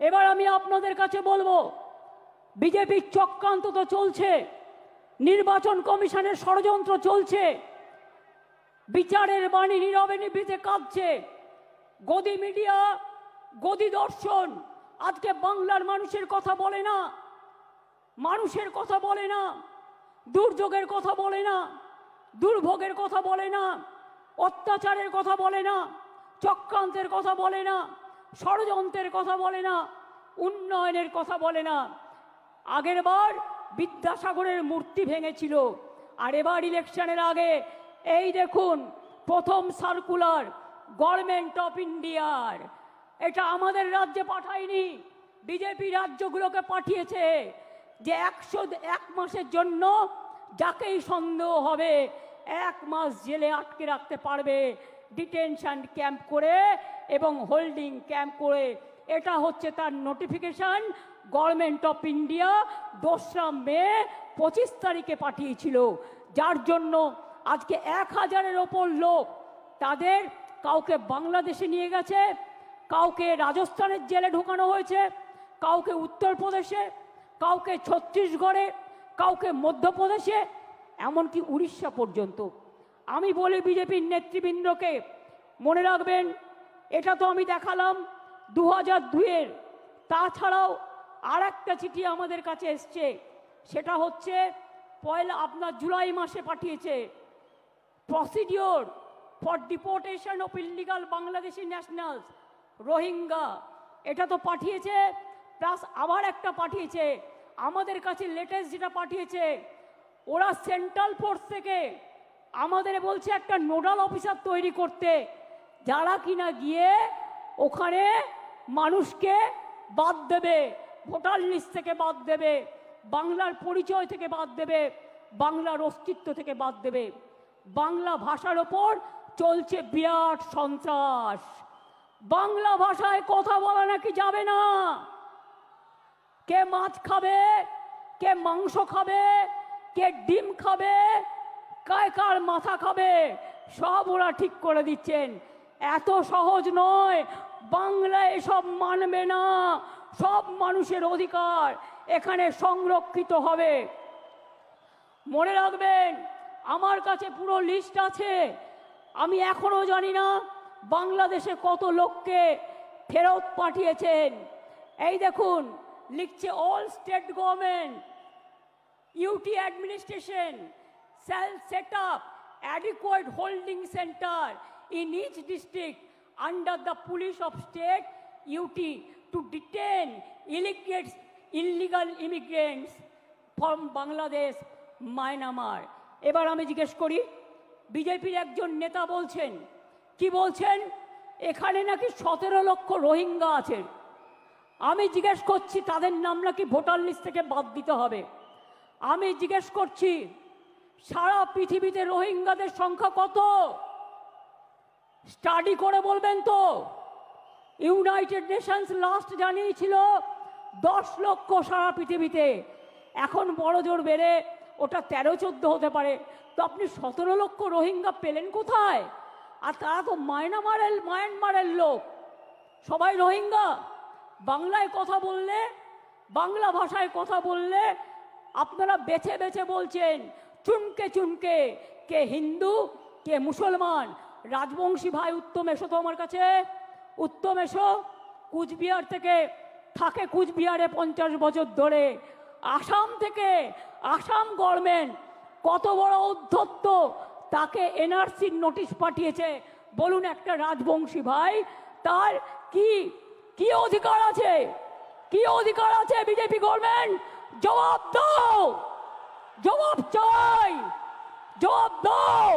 এবার আমি আপনাদের কাছে বলব বিজেপির চক্রান্ত তো চলছে, নির্বাচন কমিশনের ষড়যন্ত্র চলছে, বিচারের বাণী নীরবে নিভৃতে কাঁদছে, গদি মিডিয়া, গদি দর্শন, আজকে বাংলার মানুষের কথা বলে না, মানুষের কথা বলে না, দুর্যোগের কথা বলে না, দুর্ভোগের কথা বলে না, অত্যাচারের কথা বলে না, চক্রান্তের কথা বলে না ষড়যন্ত্রের কথা বলে না, উন্নয়নের কথা বলে না। আগের বার বিদ্যাসাগরের মূর্তি ভেঙেছিল, আর এবার ইলেকশনের আগে, এই দেখুন, প্রথম সার্কুলার, গভর্নমেন্ট অফ ইন্ডিয়ার। এটা আমাদের রাজ্যে পাঠায়নি, বিজেপি রাজ্যগুলোকে পাঠিয়েছে যে একশো, এক মাসের জন্য যাকেই সন্দেহ হবে, এক মাস জেলে আটকে রাখতে পারবে। ডিটেনশন ক্যাম্প করে এবং হোল্ডিং ক্যাম্প করে। এটা হচ্ছে তার নোটিফিকেশন, গভর্নমেন্ট অফ ইন্ডিয়া দোসরা মে পঁচিশ তারিখে পাঠিয়েছিল। যার জন্য আজকে এক হাজারের ওপর লোক তাদের কাউকে বাংলাদেশে নিয়ে গেছে, কাউকে রাজস্থানের জেলে ঢোকানো হয়েছে, কাউকে উত্তরপ্রদেশে, কাউকে ছত্তিশগড়ে, কাউকে মধ্যপ্রদেশে, এমনকি উড়িষ্যা পর্যন্ত। আমি বলি বিজেপির নেতৃবৃন্দকে, মনে রাখবেন, এটা তো আমি দেখালাম দু হাজার দুইয়ের। তাছাড়াও আর একটা চিঠি আমাদের কাছে এসছে, সেটা হচ্ছে পয়লা, আপনার জুলাই মাসে পাঠিয়েছে। Procedure for deportation of illegal Bangladeshi nationals Rohingya এটা তো পাঠিয়েছে প্লাস আবার একটা পাঠিয়েছে, আমাদের কাছে লেটেস্ট যেটা পাঠিয়েছে, ওরা সেন্ট্রাল ফোর্স থেকে আমাদের বলছে একটা নোডাল অফিসার তৈরি করতে। যারা কিনা গিয়ে ওখানে মানুষকে বাদ দেবে, ভোটার লিস্ট থেকে বাদ দেবে, বাংলার পরিচয় থেকে বাদ দেবে, বাংলার অস্তিত্ব থেকে বাদ দেবে। বাংলা ভাষার ওপর চলছে বিরাট সন্ত্রাস। বাংলা ভাষায় কথা বলা নাকি যাবে না? কে মাছ খাবে, কে মাংস খাবে, কে ডিম খাবে কায় কার মাথা খাবে? সব ওরা ঠিক করে দিচ্ছেন। এত সহজ নয়। বাংলা এসব মানবে না। সব মানুষের অধিকার এখানে সংরক্ষিত হবে। মনে রাখবেন, আমার কাছে পুরো লিস্ট আছে। আমি এখনও জানি না বাংলাদেশে কত লোককে ফেরত পাঠিয়েছেন। এই দেখুন, লিখছে all state government UT administration shall set up adequate holding center in each district under the police of state UT to detain illegal, illegal immigrants from Bangladesh, Myanmar. এবার আমি জিজ্ঞেস করি বিজেপির একজন নেতা বলছেন কি বলছেন এখানে নাকি সতেরো লক্ষ রোহিঙ্গা আছেন আমি জিজ্ঞেস করছি তাদের নাম নাকি ভোটার লিস্ট থেকে বাদ দিতে হবে আমি জিজ্ঞেস করছি সারা পৃথিবীতে রোহিঙ্গাদের সংখ্যা কত? স্টাডি করে বলবেন তো। ইউনাইটেড নেশনস লাস্ট জানিয়েছিল দশ লক্ষ সারা পৃথিবীতে। এখন বড় জোর বেড়ে ওটা তেরো, চোদ্দ হতে পারে। তো আপনি সতেরো লক্ষ রোহিঙ্গা পেলেন কোথায়? আর তারা তো মায়ানমারের মায়ানমারের লোক। সবাই রোহিঙ্গা? বাংলায় কথা বললে, বাংলা ভাষায় কথা বললে আপনারা বেছে বেছে বলছেন চুনকে চুনকে কে হিন্দু, কে মুসলমান। রাজবংশী ভাই উত্তম এসো তো আমার কাছে। উত্তম এসো, কুচবিহার থেকে, থাকে কুচবিহারে পঞ্চাশ বছর ধরে। আসাম থেকে, আসাম গভর্নমেন্ট কত বড় অধ্যত্ত তাকে এনআরসির নোটিশ পাঠিয়েছে। বলুন একটা রাজবংশী ভাই, তার কি কি অধিকার আছে? কি অধিকার আছে বিজেপি গভর্নমেন্ট জবাব দাও! জবাব চাই জবাব দাও